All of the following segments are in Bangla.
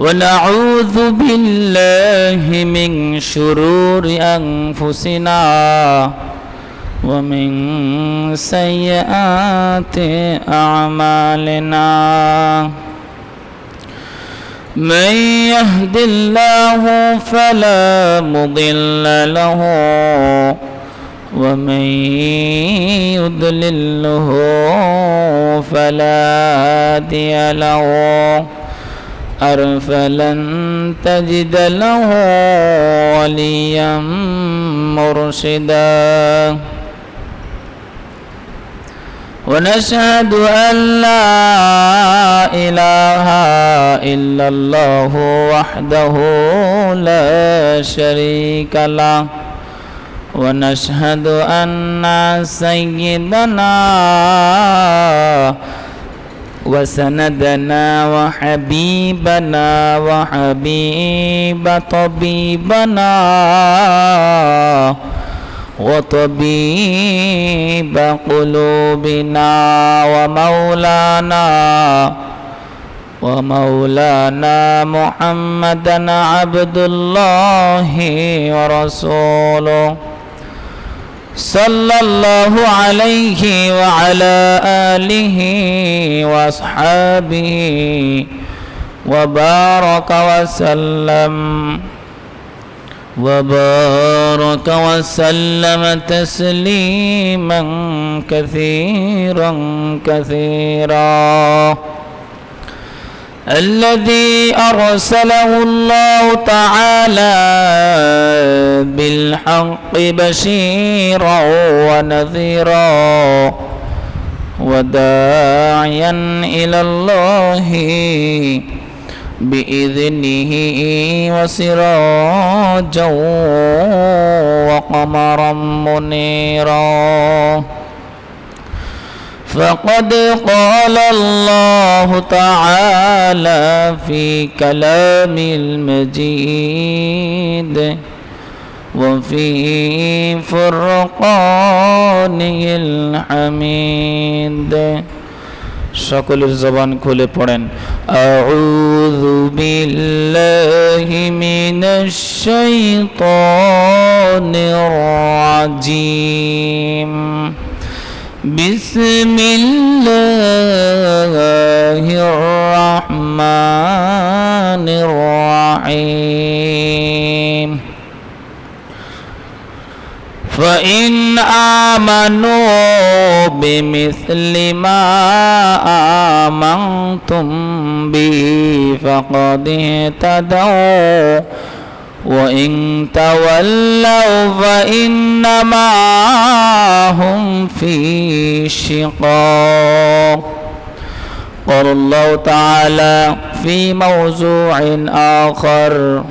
ونعوذ بالله من شرور أنفسنا ومن سيئات أعمالنا. من يهد الله فلا مضل له ومن يضلله فلا هادي له. أرفلن تجد له وليا مرشدا. ونشهد أن لا إله إلا الله وحده لا شريك له. ونشهد أن سيدنا وسندنا وحبيبنا وحبيب طبيبنا وطبيب قلوبنا ومولانا ومولانا محمدا عبد الله ورسوله صلى الله عليه وعلى آله وأصحابه وبارك وسلم وبارك وسلم تسليما كثيرا كثيرا الذي أرسله الله تعالى بالحق بشيرا ونذيرا وداعيا إلى الله بإذنه وسراجا وقمرا منيرا. فقد قال الله تعالى في كلام المجيد وفي فرقانه الحميد সকলের জবান খুলে পড়েন আউযু বিল্লাহি মিনাশ শাইতানির রাজিম بسم الله الرحمن الرحيم. فإن آمنوا بمثل ما آمنتم به فقد اهتدوا. وإن تولوا فإنما هم في شقاق. قال الله تعالى في موضوع آخر.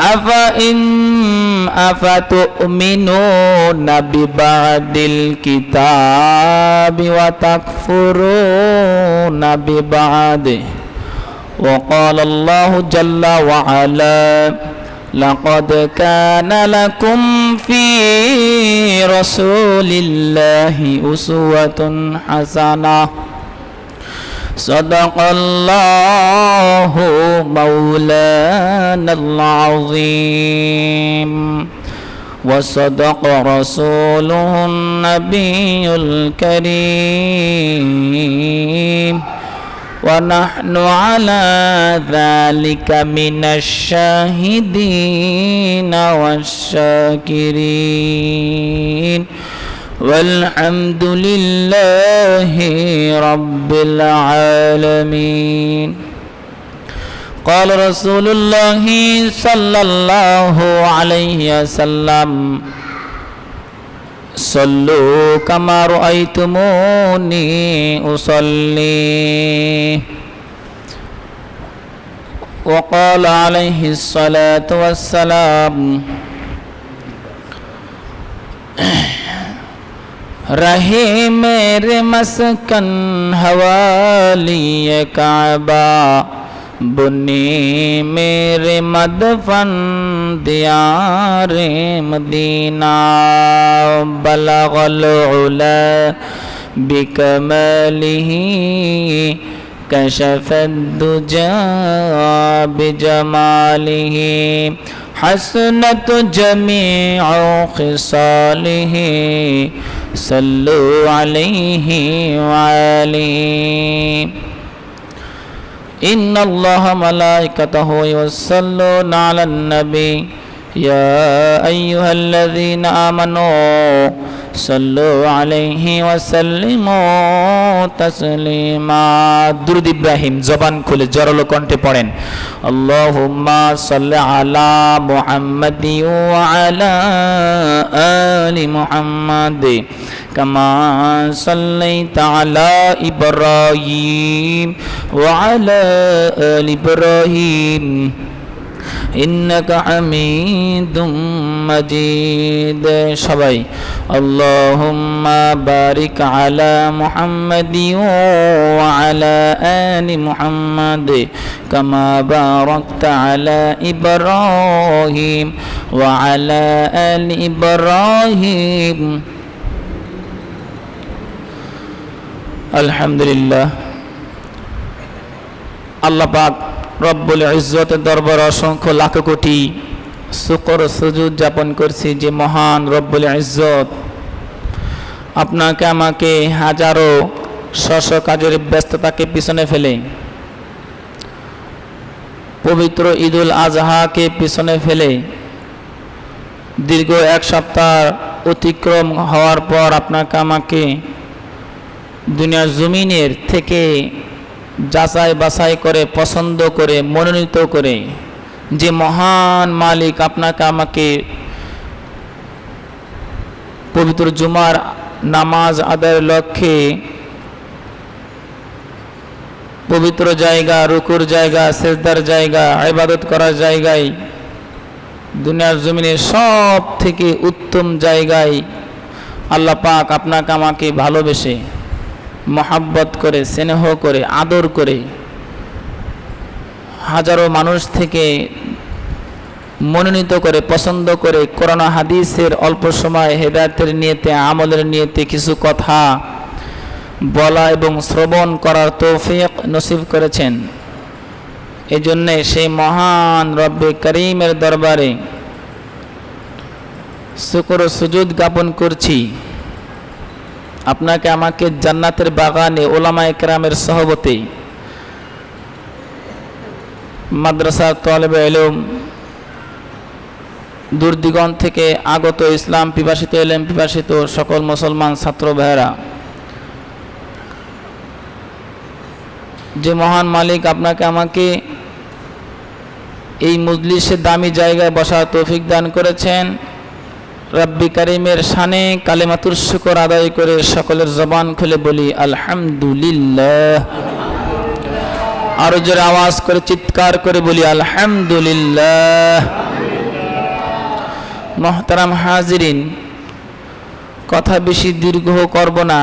أفإن أفتؤمنون ببعض الكتاب وتكفرون ببعضه؟ وقال الله جل وعلا لقد كان لكم في رسول الله أسوة حسنة. صدق الله مولانا العظيم. وصدق رسوله النبي الكريم. ونحن على ذلك من الشاهدين والشاكرين والحمد لله رب العالمين قال رسول الله صلى الله عليه وسلم صلوا كما رأيتموني أصلي وقال عليه الصلاة والسلام رہے میرے مسکن حوالی کعبہ بنی میرے مدفن دیار مدینہ، بلغ العلا بکملہ کشف الدجا بجمالہ حسنت جمیع خصالہ صلو علیہ وآلہ۔ ان الله ملائكته يصلون على النبي يا ايها الذين امنوا صلوا عليه وسلموا تسليما درود ابراهيم زبان খুলে جرل কণ্ঠে পড়েন اللهم صل على محمد وعلى ال محمد كما صليت على إبراهيم وعلى آل إبراهيم إنك حميد مجيد شبي اللهم بارك على محمد وعلى آل محمد كما باركت على إبراهيم وعلى آل إبراهيم আলহামদুলিল্লাহ। আল্লাহ পাক রব্বুল ইজ্জতের দরবার অসংখ্য লাখ কোটি শুকর, সুজুদ যাপন করছি যে মহান রব্বুল ইজ্জত। আপনাকে, আমাকে হাজারো শশ কাজের ব্যস্ততাকে পিছনে ফেলে, পবিত্র ঈদুল আজহাকে পিছনে ফেলে দীর্ঘ এক সপ্তাহ অতিক্রম হওয়ার পর আপনাকে, আমাকে দুনিয়ার জমিনের থেকে যাচাই বাছাই করে, পছন্দ করে, মনোনীত করে, যে মহান মালিক আপনাকে আমাকে পবিত্র জুমার নামাজ আদায়ের লক্ষ্যে পবিত্র জায়গা, রুকুর জায়গা, সেজদার জায়গা, ইবাদত করার জায়গায়, দুনিয়ার জমিনের সব থেকে উত্তম জায়গায় আল্লাহ পাক আপনাকে আমাকে ভালোবেসে মহাব্বত করে, স্নেহ করে, আদর করে হাজারো মানুষ থেকে মনোনীত করে, পছন্দ করে করোনা হাদিসের অল্প সময় হেদায়তের নিয়েতে, আমলের নিয়েতে কিছু কথা বলা এবং শ্রবণ করার তৌফিক নসিব করেছেন। এই জন্যে সেই মহান রব্বে করিমের দরবারে শুকর সুজুদ জ্ঞাপন করছি। আপনাকে আমাকে জান্নাতের বাগানে ওলামা একরামের সহবতে মাদ্রাসার তলবে এলম দূরদিগণ থেকে আগত ইসলাম পিপাসিত, এলেম পিপাসিত সকল মুসলমান ছাত্র ভাইয়েরা, যে মহান মালিক আপনাকে আমাকে এই মজলিসের দামি জায়গায় বসার তৌফিক দান করেছেন। রব্বি করিমের সানে কালেমাতুর শুকর আদায় করে সকলের জবান খুলে বলি, আলহামদুলিল্লাহ। আরও জোরে আওয়াজ করে চিৎকার করে বলি, আলহামদুলিল্লাহ। মহতারাম হাজিরিন, কথা বেশি দীর্ঘ করব না।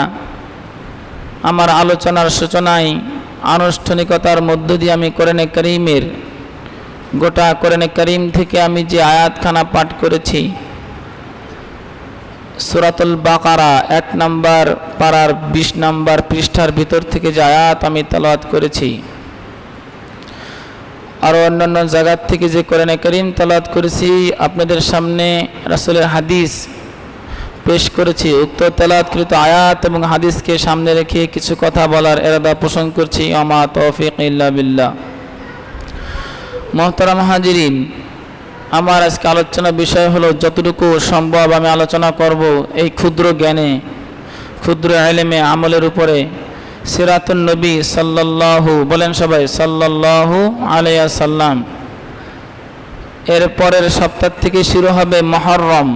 আমার আলোচনার সূচনায় আনুষ্ঠানিকতার মধ্য দিয়ে আমি কোরআনে করিমের, গোটা কোরআনে করিম থেকে আমি যে আয়াতখানা পাঠ করেছি সুরাতুল বাকারা এক নাম্বার পাড়ার বিশ নাম্বার পৃষ্ঠার ভিতর থেকে যে আয়াত আমি তালাওয়াত করেছি। আরও অন্যান্য জায়গার থেকে যে কোরআনে করিম তালাওয়াত করেছি, আপনাদের সামনে রাসুলের হাদিস পেশ করেছি। উক্ত তেলাৎকৃত আয়াত এবং হাদিসকে সামনে রেখে কিছু কথা বলার এরাদা পোষণ করছি। আমা তৌফিক ইল্লা বিল্লাহ। মোহতারাম হাজিরিন আমার আজকে আলোচনা বিষয় হলো যতটুকু সম্ভব আমি আলোচনা করব এই ক্ষুদ্র জ্ঞানে, ক্ষুদ্র আলেমে আমলের উপরে। সিরাতুন নবী সাল্লাল্লাহু, বলেন সবাই, সাল্লাল্লাহু আলাইয়া সাল্লাম এর পরের সপ্তাহ থেকে শুরু হবে মহরম।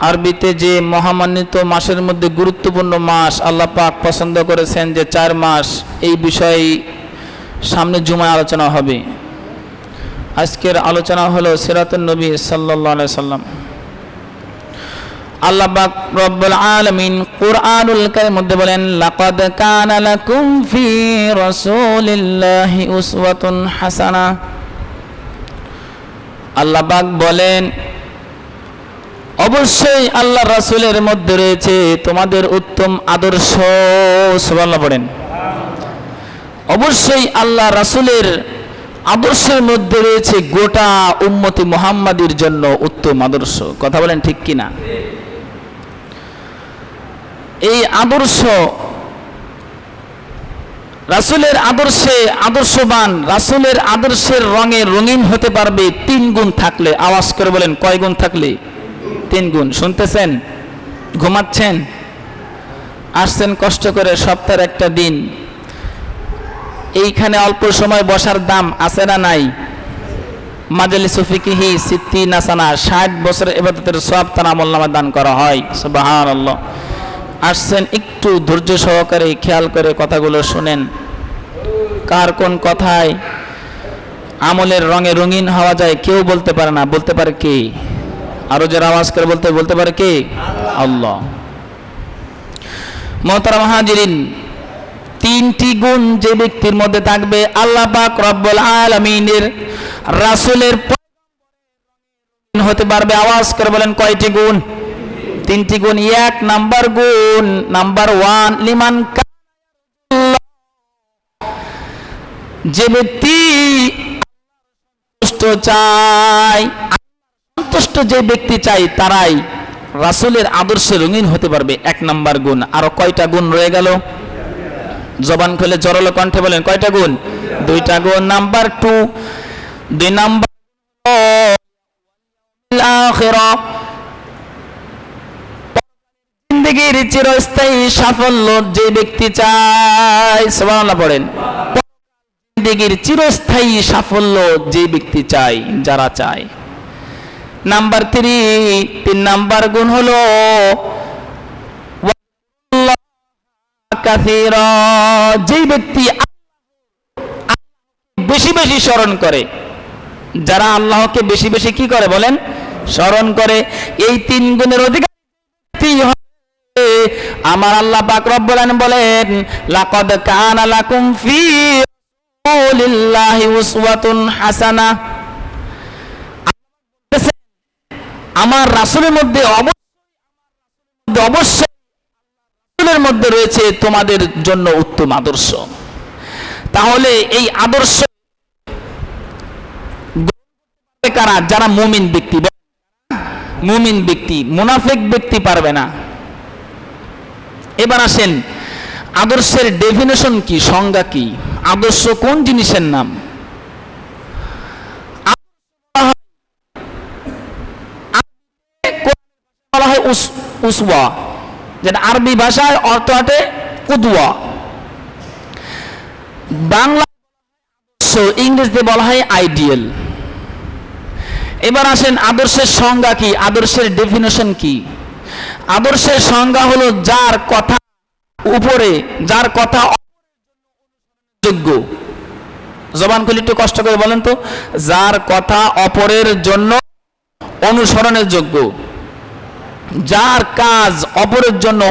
আরবিতে যে মহামান্বিত মাসের মধ্যে গুরুত্বপূর্ণ মাস আল্লাহ পাক পছন্দ করেছেন যে চার মাস, এই বিষয়ে সামনে জুমায় আলোচনা হবে। আজকের আলোচনা হলো সিরাতুন নবী সাল্লাহ সাল্লাম আল্লাহ পাক রব্বুল আলামিন কুরআনুল কারীমের মধ্যে বলেন, লাকাদ কানা লাকুম ফি রাসূলিল্লাহি উসওয়াতুন হাসানা। আল্লাহ পাক বলেন, অবশ্যই আল্লাহ রাসূলের মধ্যে রয়েছে তোমাদের উত্তম আদর্শ। সুবহানাল্লাহ পড়েন অবশ্যই আল্লাহ রাসূলের আদর্শের মধ্যে রয়েছে গোটা উম্মতি মুহাম্মাদির জন্য উত্তম আদর্শ। কথা বলেন ঠিক কিনা? এই আদর্শ, রাসূলের আদর্শে আদর্শবান, রাসুলের আদর্শের রঙে রঙিন হতে পারবে তিন গুণ থাকলে। আওয়াজ করে বলেন, কয় গুণ থাকলে? তিন গুণ। শুনতেছেন? ঘুমাচ্ছেন? আসছেন কষ্ট করে সপ্তাহের একটা দিন। এইখানে অল্প সময় বসার দাম আছে না নাই? মাজলি সুফিকিহি সিত্তি নাসানা ষাট বছর এবাদতের সব তার আমল নামা দান করা হয়। আসছেন একটু ধৈর্য সহকারে খেয়াল করে কথাগুলো শুনেন। কার কোন কথায় আমলের রঙে রঙিন হওয়া যায় কেউ বলতে পারে না। বলতে পারে কে? আরও যারা আওয়াজ করে বলতে বলতে পারে কে? আল্লাহ। মহতারা মাহাজিরিন তিনটি গুণ যে ব্যক্তির মধ্যে থাকবে আল্লাহ পাক রব্বুল আলামিনের রাসূলের হতে পারবে। আওয়াজ করে বলেন কয়টি গুণ? তিনটি গুণ এক, নাম্বার গুণ নাম্বার ওয়ান, লিমান যে ব্যক্তি সন্তুষ্ট চায়, সন্তুষ্ট যে ব্যক্তি চাই তারাই রাসূলের আদর্শে রঙিন হতে পারবে। এক নাম্বার গুণ। আরও কয়টা গুণ রয়ে গেল? জবান খুলে জড়ালো কণ্ঠে বলেন, কয়টা গুণ? দুইটা গুণ, নাম্বার টু। দুই নাম্বার জিন্দগির চিরস্থায়ী সাফল্য যে ব্যক্তি চায়, সুবহানাল্লাহ পড়েন। জিন্দগির চিরস্থায়ী সাফল্য যে ব্যক্তি চায়, যারা চায়। নাম্বার থ্রি, তিন নাম্বার গুণ হলো কাসীরা ব্যক্তি বেশি বেশি স্মরণ করে, যারা আল্লাহকে বেশি বেশি কি করে বলেন? স্মরণ করে। এই তিন গুণের অধিকার আমার আল্লাহ পাক বলেন লাকুম ফি রাসূলিল্লাহি উসওয়াতুন হাসানা। আমার রাসূলের মধ্যে অবশ্যই অবশ্যই রাসূলের মধ্যে রয়েছে তোমাদের জন্য উত্তম আদর্শ। তাহলে এই আদর্শ কারা? যারা মুমিন ব্যক্তি। মুমিন ব্যক্তি, মুনাফিক ব্যক্তি পারবে না। এবার আসেন, আদর্শের ডেফিনেশন কি, সংজ্ঞা কি? আদর্শ কোন জিনিসের নাম? বলা হয় উসওয়া। যেটা আরবি ভাষায় অর্থ আটে কুদওয়া বাংলা ইংরেজিতে বলা হয় আইডিয়াল এবার আসেন আদর্শের সংজ্ঞা কি? আদর্শের ডেফিনেশন কি? আদর্শের সংজ্ঞা হলো যার কথা উপরে, যার কথা যোগ্য। জবান খুলে একটু কষ্ট করে বলেন তো। যার কথা অপরের জন্য অনুসরণের যোগ্য। যার কাজ অপরের জন্য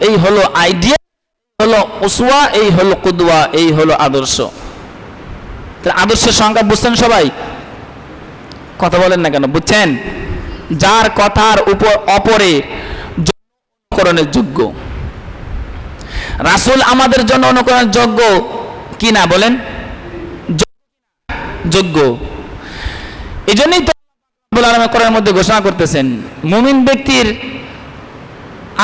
এই হলো আইডিয়া হলো উসুয়া এই হলো কুদুয়া এই হলো আদর্শ। আদর্শের সংখ্যা বুঝছেন সবাই? কথা বলেন না কেন? বুঝছেন? যার কথার উপর অপরে অনুকরণের যোগ্য। রাসূল আমাদের জন্য অনুকরণের যোগ্য কি না বলেন? যোগ্য। এই জন্যই তো রাব্বুল আলামিন কোরআনের মধ্যে ঘোষণা করতেছেন, মুমিন ব্যক্তির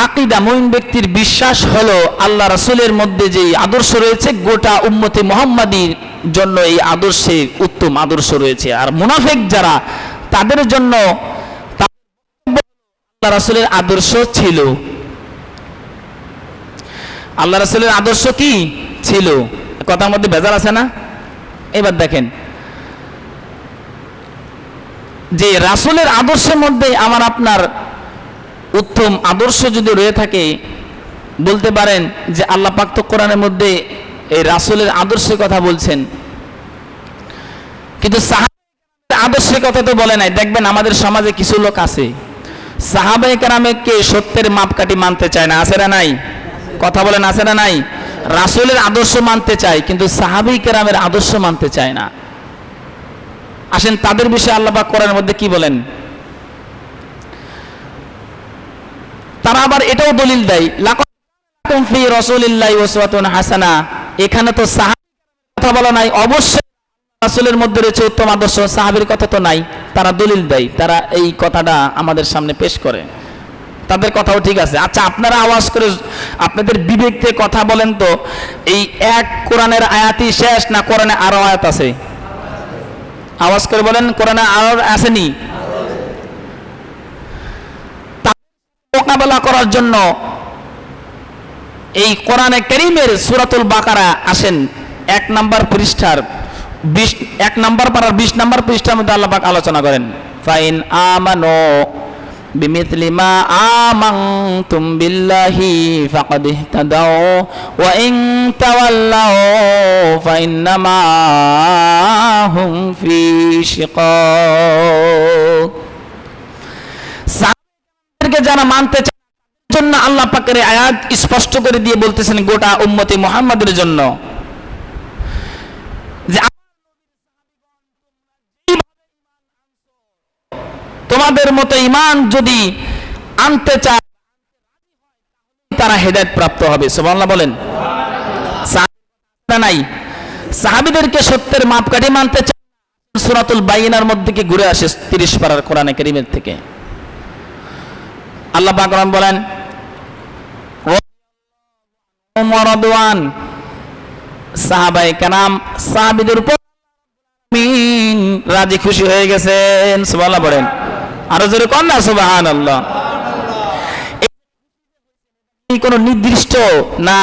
আকিদা, মুমিন ব্যক্তির বিশ্বাস হলো আল্লাহ রাসূলের মধ্যে যে আদর্শ রয়েছে, গোটা উম্মতে মুহাম্মাদির জন্য এই আদর্শে উত্তম আদর্শ রয়েছে। আর মুনাফিক যারা, তাদের জন্য আল্লাহ রাসূলের আদর্শ ছিল। আল্লাহ রাসূলের আদর্শ কি? ছিল। কথার মধ্যে বেজার আছে না? এবার দেখেন। যে রাসূলের আদর্শের মধ্যে আমার আপনার উত্তম আদর্শ যদি রয়ে থাকে, বলতে পারেন যে আল্লাহ পাক তো কোরআনের মধ্যে এই রাসূলের আদর্শের কথা বলছেন। কিন্তু সাহাবাদের আদর্শের কথা তো বলে নাই। দেখবেন আমাদের সমাজে কিছু লোক আছে সাহাবাই কেরামেকে সত্যের মাপকাঠি মানতে চায় না। আছে না নাই? কথা বলেন, আছে না নাই? রাসূলের আদর্শ মানতে চায়, কিন্তু সাহাবি কেরামের আদর্শ মানতে চায় না। আসেন, তাদের বিষয়ে আল্লাহ পাক কোরআনের মধ্যে কি বলেন? তারা আবার এটাও দলিল দেয় হাসানা। এখানে তো কথা বলা নাই, অবশ্যই রাসূলের মধ্যে রয়েছে উত্তম আদর্শ, সাহাবীর কথা তো নাই। তারা দলিল দেয়, তারা এই কথাটা আমাদের সামনে পেশ করে। তাদের কথাও ঠিক আছে। আচ্ছা আপনারা আওয়াজ করে আপনাদের বিবেক কথা বলেন তো, এই এক কোরআনের আয়াতই শেষ না কোরআনে আরও আয়াত আছে? আওয়াজ করে বলেন, কোরআনে আর আসেনি। মোকাবেলা করার জন্য এই কোরআনে করিমের সুরাতুল বাকারা আসেন। এক নাম্বার পৃষ্ঠার বিশ এক নাম্বার পাড়ার বিশ নাম্বার পৃষ্ঠার মধ্যে আল্লাহ আলোচনা করেন। ফাইন আমানো আমানতুম বিল্লাহি ফাকাদ ইহতাদাও ওয়া ইন তাওয়াল্লাও ফাইন্নামা হুম ফি শিকাক সাহাবাদেরকে যারা মানতে জন্য আল্লাহ পাকের আয়াত স্পষ্ট করে দিয়ে বলতেছেন গোটা উম্মতি মুহাম্মাদের জন্য যে তোমাদের মতো ইমান যদি আনতে চায়, তারা হেদায়েত প্রাপ্ত হবে। সুবহানাল্লাহ বলেন। নাই। সাহাবীদেরকে সত্যের মাপকাঠি মানতে চায় সূরাতুল বাইনার মধ্যে কি ঘুরে আসে 30 পারার কোরআনে কারীমের থেকে? আল্লাহ পাক রহমান বলেন মরদওয়ান সাহাবায়ে কেরাম, সাহাবীদের উপর রাজি খুশি হয়ে গেছেন। সুবহানাল্লাহ বলেন। আরও জোরে কোন না, সুবহানাল্লাহ। এই কোন নির্দিষ্ট না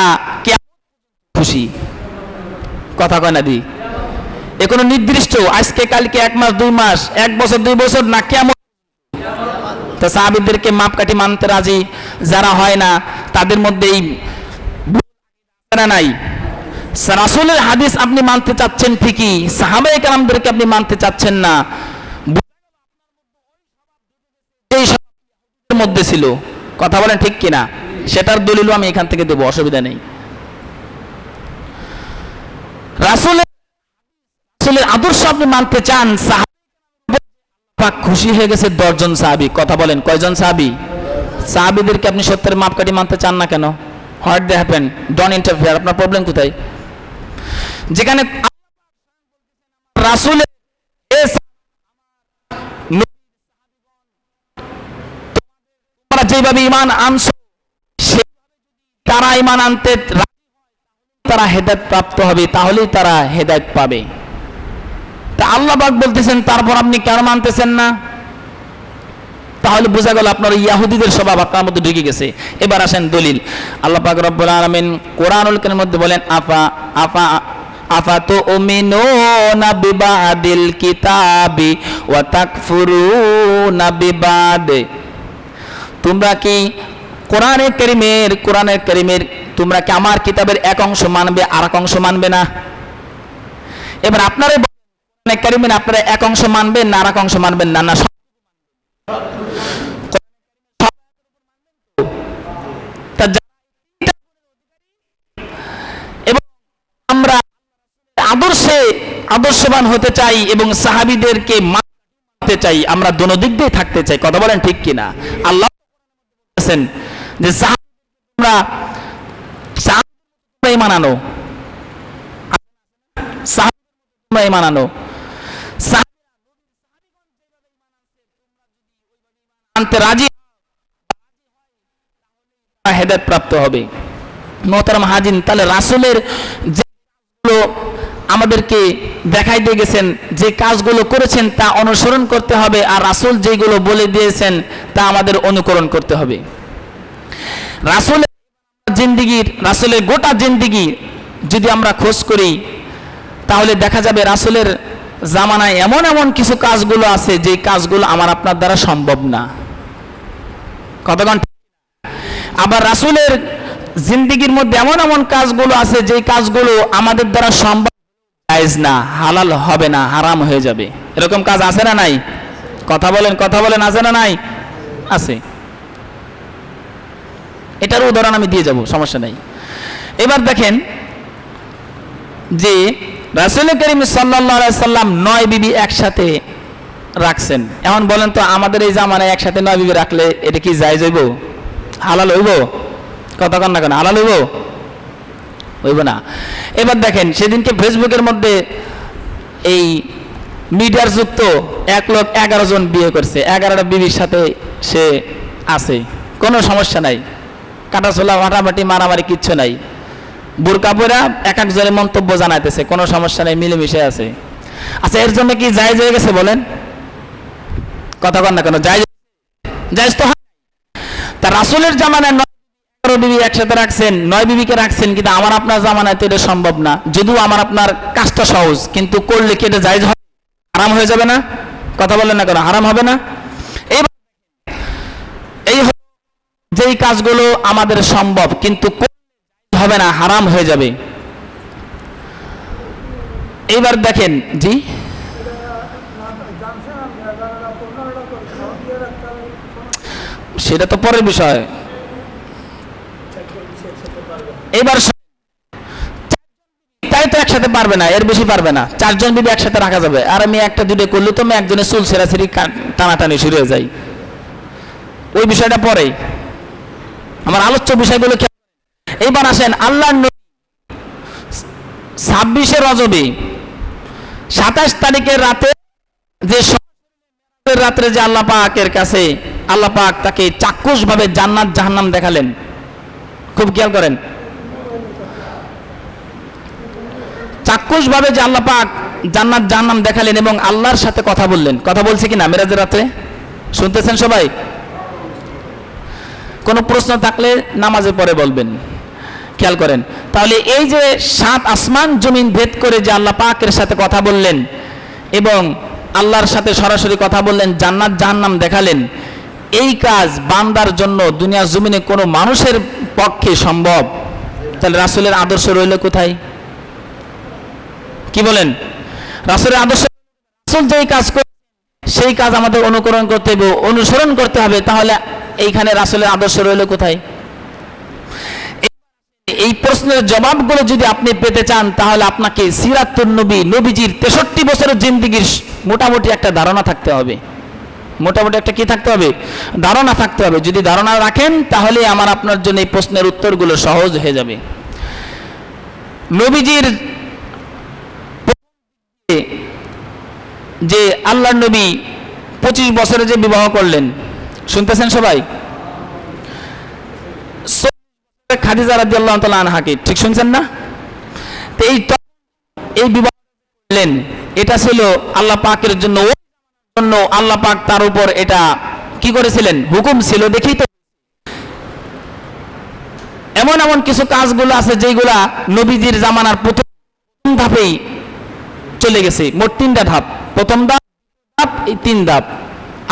খুশি? কথা কয় না দি। এ কোনো নির্দিষ্ট আজকে, কালকে, এক মাস, দুই মাস, এক বছর, দুই বছর না কেমন তো সাহাবিদেরকে মাপকাঠি মানতে রাজি যারা হয় না, তাদের মধ্যে এই নাই। রাসূলের হাদিস আপনি মানতে চাচ্ছেন ঠিকই, সাহাবায়ে কেরামদেরকে আপনি মানতে চাচ্ছেন না। মধ্যে ছিল। কথা বলেন ঠিক কিনা? সেটার দলিলও আমি এখান থেকে দেবো, অসুবিধা নেই। রাসূলের আদর্শ আপনি মানতে চান খুশি হয়ে গেছে দশজন সাহাবি। কথা বলেন, কয়জন সাহাবি? সাহাবিদেরকে আপনি সত্যের মাপকাঠি মানতে চান না কেন? What they happen don't interfere আপনার প্রবলেম কোথায়? যেখানে রাসূলের এ যেভাবে ইমান আনছো সেই তারা ইমান আনতে তারা হেদায়েত প্রাপ্ত হবে, তাহলেই তারা হেদায়েত পাবে। তা আল্লাহ পাক বলতেছেন, তারপর আপনি কেন মানতেছেন না? তাহলে বোঝা গেল আপনার ইয়াহুদিদের স্বভাব আপনার মধ্যে ঢুকে গেছে। এবার আসেন দলিল। আল্লাহ পাক রব্বুল আলামিন কোরআনুল কারীমের মধ্যে বলেন, আফা আফা আফা তো উমিনুনা বিবাদিল কিতাবি ওয়া তাকফুরুনা বিবাদে। তোমরা কি কোরআনের কারিমের কোরআনের কারিমের, তোমরা কি আমার কিতাবের এক অংশ মানবে আর এক অংশ মানবে না? এবার আপনারা কোরআনের কারিমের আপনারা এক অংশ মানবেন না আর এক অংশ মানবেন না? না আমরা আদর্শে আদর্শবান হতে চাই এবং সাহাবিদেরকে মানতে চাই, আমরা দোনো দিক দিয়ে থাকতে চাই। কথা বলেন ঠিক কিনা? আল্লাহ বলেছেন যে আমরা আনো। সাহাবীরা আনতে রাজি হেদায়ত প্রাপ্ত হবে। মোহতারাম হাজিন, তাহলে রাসূলের যেগুলো আমাদেরকে দেখাই দিয়ে গেছেন, যে কাজগুলো করেছেন তা অনুসরণ করতে হবে, আর রাসুল যেগুলো বলে দিয়েছেন তা আমাদের অনুকরণ করতে হবে। রাসূলের জিন্দিগির, রাসুলের গোটা জিন্দিগি যদি আমরা খোঁজ করি, তাহলে দেখা যাবে রাসুলের জামানায় এমন এমন কিছু কাজগুলো আছে যে কাজগুলো আমার আপনার দ্বারা সম্ভব না। কতক্ষণ আবার রাসূলের জিন্দিগির মধ্যে এমন এমন কাজগুলো আছে যে কাজগুলো আমাদের দ্বারা সম্ভব না, হালাল হবে না, হারাম হয়ে যাবে। এরকম কাজ আছে না নাই? কথা বলেন কথা বলেন, আছে না নাই? আছে। এটার উদাহরণ আমি দিয়ে যাব, সমস্যা নাই। এবার দেখেন যে রাসুল করিম সাল্লাম নয় বিবি একসাথে রাখছেন। এখন বলেন তো, আমাদের এই জামানায় একসাথে নয় বিবি রাখলে এটা কি যায় যাইব হালাল হইব? কতক্ষণ না কেন, হালাল হইব? হইব না। এবার দেখেন, সেদিনকে ফেসবুকের মধ্যে এই মিডিয়ার যুক্ত এক লোক এগারো জন বিয়ে করছে, এগারোটা বিবির সাথে সে আছে, কোনো সমস্যা নাই। কাটাছোলা মাটামাটি মারামারি কিচ্ছু নাই। বুরকা পরা এক একজনের মন্তব্য জানাইতেছে, কোনো সমস্যা নেই, মিলেমিশে আছে। আচ্ছা এর জন্য কি জায়জ হয়ে গেছে বলেন? কথা কন না কেন, জায়জ জায়জ তো তা রাসুলের জামানায় নয় বিবি একসাথে রাখছেন, নয় বিবিকে রাখছেন, কিন্তু আমার আপনার জামানায় তো এটা সম্ভব না। যদিও আমার আপনার কাজটা সহজ, কিন্তু করলে কি এটা জায়জ হবে হারাম হয়ে যাবে না? কথা বলেন না কেন, হারাম হবে না এই এই হলো যেই কাজগুলো আমাদের সম্ভব, কিন্তু হবে না, হারাম হয়ে যাবে। এইবার দেখেন, জি? সেটা তো পরের বিষয়। এবার তাই তো একসাথে পারবে না, এর বেশি পারবে না। চারজন বিবি একসাথে রাখা যাবে। আর আমি একটা দুটো করলে তো আমি একজনের চুল ছেড়াছেড়ি টানাটানি শুরু হয়ে যাই। ওই বিষয়টা পরে আমার আলোচ্য বিষয়গুলো এইবার আসেন আল্লাহ ছাব্বিশে রজবে, সাতাশ তারিখের রাতে যে রাত্রে যে আল্লাহ পাকের কাছে আল্লাহ পাক তাকে চাক্ষুষ ভাবে জান্নাত জাহান্নাম দেখালেন। খুব খেয়াল করেন। চাক্ষুষ ভাবে যে আল্লাহ পাক জান্নাত জাহান্নাম দেখালেন এবং আল্লাহর সাথে কথা বললেন। কথা বলছে কি না মেরাজের রাত্রে? শুনতেছেন সবাই? কোনো প্রশ্ন থাকলে নামাজে পরে বলবেন। খেয়াল করেন। তাহলে এই যে সাত আসমান জমিন ভেদ করে যে আল্লাহ পাকের সাথে কথা বললেন এবং আল্লাহর সাথে সরাসরি কথা বললেন, জান্নাত জাহান্নাম দেখালেন, এই কাজ বান্দার জন্য দুনিয়ার জমিনে কোনো মানুষের পক্ষে সম্ভব? তাহলে রাসূলের আদর্শ রইল কোথায়? কি বলেন? রাসূলের আদর্শ রাসূল যেই কাজ সেই কাজ আমাদের অনুকরণ করতে হবে, অনুসরণ করতে হবে, তাহলে এইখানে রাসূলের আদর্শ রইল কোথায়? এই প্রশ্নের জবাবগুলো যদি আপনি পেতে চান, তাহলে আপনাকে সিরাতুন নবী, নবীজির তেষট্টি বছরের জিন্দিগির মোটামুটি একটা ধারণা থাকতে হবে। মোটামুটি একটা কি থাকতে হবে? ধারণা থাকতে হবে। যদি ধারণা রাখেন, তাহলে আমার আপনার জন্য এই প্রশ্নের উত্তরগুলো সহজ হয়ে যাবে। নবীজির যে আল্লাহ নবী পঁচিশ বছরে যে বিবাহ করলেন শুনতেছেন সবাই? খাদিজা রাদি আল্লাহ তালা আনহাকে ঠিক শুনছেন না? তো এই এই বিবাহ করলেন, এটা ছিল আল্লাহ পাকের জন্য জন্য আল্লাহ পাক তার উপর এটা কি করেছিলেন? হুকুম ছিল দেখেই তো এমন এমন কিছু কাজগুলো আছে যেগুলা নবীজির জামানার প্রথম ধাপেই চলে গেছে। মোট তিনটা ধাপ। প্রথম ধাপ ধাপ, এই তিন ধাপ।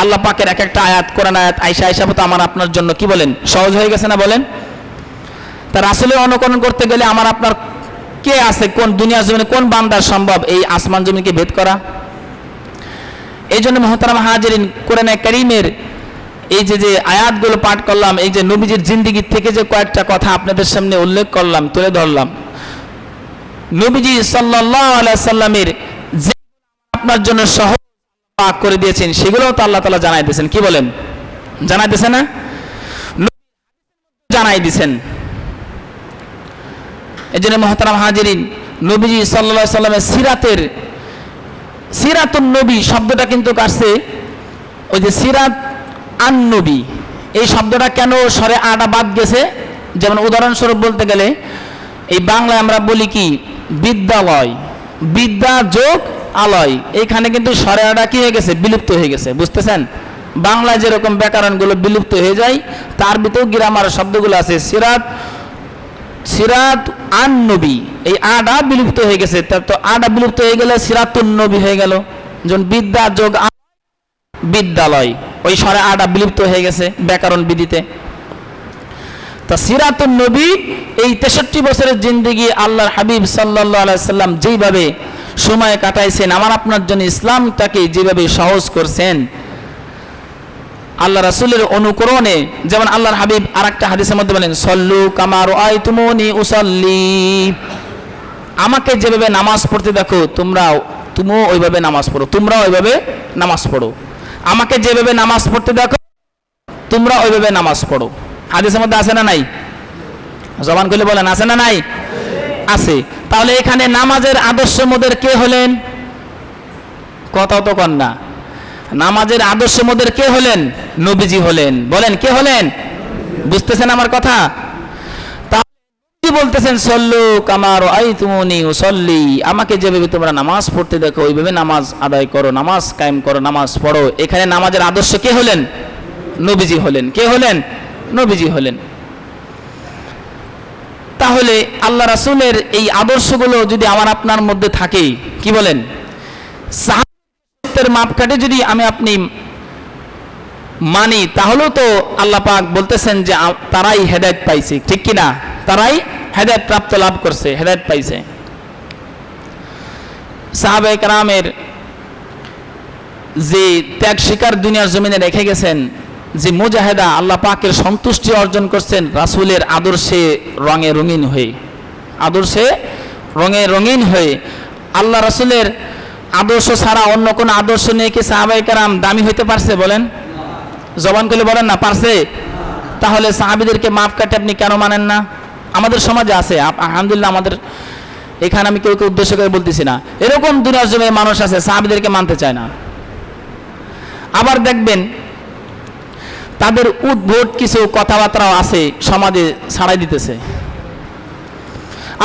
আল্লাহ পাকের এক একটা আয়াত, কোরআন আয়াত আইসা আইসা মতো আমার আপনার জন্য কি বলেন? সহজ হয়ে গেছে না বলেন? তার আসলে অনুকরণ করতে গেলে আমার আপনার কে আছে? কোন দুনিয়া জমিনে কোন বান্দার সম্ভব? এই আসমান জমিনকে ভেদ করা। এই জন্য মহতারাম হাজিরিন, কোরআনে করিমের এই যে যে আয়াতগুলো পাঠ করলাম, এই যে নবীজির জিন্দিগি থেকে যে কয়েকটা কথা আপনাদের সামনে উল্লেখ করলাম, তুলে ধরলাম। নবীজি সাল্লাল্লাহু আলাইহি সাল্লামের যে আপনার জন্য সহজ পাক করে দিয়েছেন, সেগুলোও তো আল্লাহ তাআলা জানাই দিয়েছেন। কি বলেন? জানাই দিয়েছেন না? জানাই দিয়েছেন। এই জন্য মহতারাম হাজিরিন, নবীজি সাল্লা সাল্লামের সিরাতের, সিরাতুন নবী শব্দটা কিন্তু কাটছে ওই যে সিরাত আন নবী। এই শব্দটা কেন স্বরে আটা বাদ গেছে? যেমন উদাহরণস্বরূপ বলতে গেলে, এই বাংলায় আমরা বলি কি? বিদ্যালয়। বিদ্যা যোগ আলয়। এইখানে কিন্তু স্বরে আটা কি হয়ে গেছে? বিলুপ্ত হয়ে গেছে, বুঝতেছেন? বাংলায় যেরকম ব্যাকরণগুলো বিলুপ্ত হয়ে যায়, তার ভিতরেও গ্রামার শব্দগুলো আছে, সিরাত সিরাত আন নবী এই আডা বিলুপ্ত হয়ে গেছে। তো আডা বিলুপ্ত হয়ে গেলে সিরাতুন নবী হয়ে গেল। যেমন বিদ্যা যোগ বিদ্যালয়, ওই স্বরে আডা বিলুপ্ত হয়ে গেছে ব্যাকরণ বিধিতে। তা সিরাতুন নবী, এই তেষট্টি বছরের জিন্দিগি আল্লাহর হাবিব সাল্লাহ সাল্লাম যেইভাবে সময় কাটাইছেন, আমার আপনার জন্য ইসলামটাকে যেভাবে সহজ করছেন, আল্লাহ রাসুলের অনুকরণে, যেমন আল্লাহর হাবিব আর একটা হাদিসের মধ্যে বলেন, সল্লু কামার আই তুমনি উসাল্লি। আমাকে যেভাবে নামাজ পড়তে দেখো, তোমরাও, তুমিও ওইভাবে নামাজ পড়ো, তোমরাও ওইভাবে নামাজ পড়ো। আমাকে যেভাবে নামাজ পড়তে দেখো তোমরা ওইভাবে নামাজ পড়ো। হাদিসের মধ্যে আছে না নাই? জবান করলে বলেন, আছে না নাই? আছে। তাহলে এখানে নামাজের আদর্শ মোদের কে হলেন? কথাও তো কন না। নামাজের আদর্শ মোদের কে হলেন? নবীজি হলেন। বলেন, কে হলেন? বুঝতেছেন আমার কথা? বলতেছেন, সল্লু কামার আই তুমনি সল্লি আমাকে যেভাবে তোমরা নামাজ পড়তে দেখো, ওইভাবে নামাজ আদায় করো, নামাজ কায়েম করো, নামাজ পড়ো। এখানে নামাজের আদর্শ কে হলেন? নবীজি হলেন। কে হলেন? নবীজি হলেন। তাহলে আল্লাহ রাসূলের এই আদর্শগুলো যদি আমার আপনার মধ্যে থাকে, কি বলেন? সাহাবের মাপকাঠি যদি আমি আপনি মানি, তাহলেও তো আল্লাহ পাক বলতেছেন যে তারাই হেদায়েত পাইছে, ঠিক কি না? তারাই হেদায়েত প্রাপ্ত লাভ করছে, হেদায়েত পাইছে। সাহাবে কারামের যে ত্যাগ শিকার দুনিয়ার জমিনে রেখে গেছেন যে মুজাহেদা আল্লাহ পাকের সন্তুষ্টি অর্জন করছেন, রাসূলের আদর্শে রঙে রঙিন হয়ে। আদর্শে রঙে রঙিন হয়ে। আল্লাহ রাসূলের আদর্শ ছাড়া অন্য কোনো আদর্শ নিয়ে কি সাহাবাই কারাম দামি হইতে পারছে বলেন? জবান করলে বলেন না, পারছে? তাহলে সাহাবিদেরকে মাপ কাটে আপনি কেন মানেন না? আমাদের সমাজে আছে আলহামদুলিল্লাহ আমাদের এখানে আমি কেউ কেউ উদ্দেশ্য করে বলতেছি না। এরকম দুনিয়ার জমে মানুষ আছে, সাহাবিদেরকে মানতে চায় না। আবার দেখবেন তাদের উদ্ভট কিছু কথাবার্তাও আছে সমাজে ছাড়াই দিতেছে।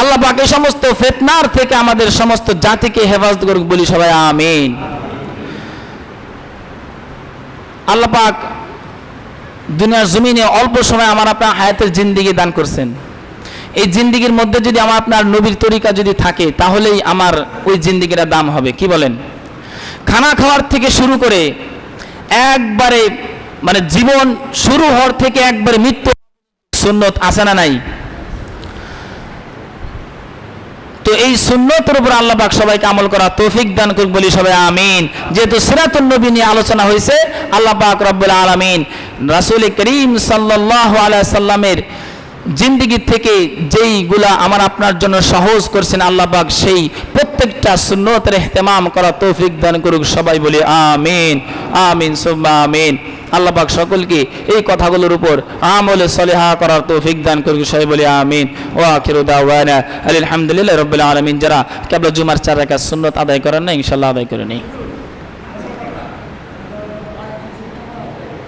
আল্লাহ পাক সমস্ত ফেতনার থেকে আমাদের সমস্ত জাতিকে হেফাজত করুক বলি সবাই আমিন। আল্লাহ পাক দুনিয়ার জমিনে অল্প সময় আমার আপনার হায়াতের জিন্দিগি দান করছেন। এই জিন্দিগির মধ্যে যদি আমার আপনার নবীর তরিকা যদি থাকে, তাহলেই আমার ওই জিন্দিগির দাম হবে। কি বলেন? খানা খাওয়ার থেকে শুরু করে একবারে মানে জীবন শুরু হওয়ার থেকে একবারে মৃত্যু সুন্নত আছে না নাই? তো এই সুন্নতের উপর আল্লাহ পাক সবাইকে আমল করা তৌফিক দান করুক বলি সবাই আমিন। যেহেতু সিরাতুল নবী নিয়ে আলোচনা হয়েছে আল্লাহ পাক রব্বুল আলামিন রাসূল করিম সাল্লাল্লাহু আলাইহি সাল্লামের জিন্দিগি থেকে যেইগুলা আমার আপনার জন্য সহজ করছেন আল্লাহ পাক সেই প্রত্যেকটা সুন্নতের ইহতেমাম করা তৌফিক দান করুক সবাই বলি আমিন। আমিন, সুম্মা আমিন। আল্লাহ পাক সকলকে এই কথাগুলোর উপর আমলে সলেহা করার তৌফিক দান করি সবাই বলি আমিন। ও আখিরু দাওয়ানা আলহামদুলিল্লাহ রবিল্লা আলমিন। যারা কেবল জুমার চার একা সুন্নত আদায় করেন না ইনশাল্লাহ আদায় করে নেই।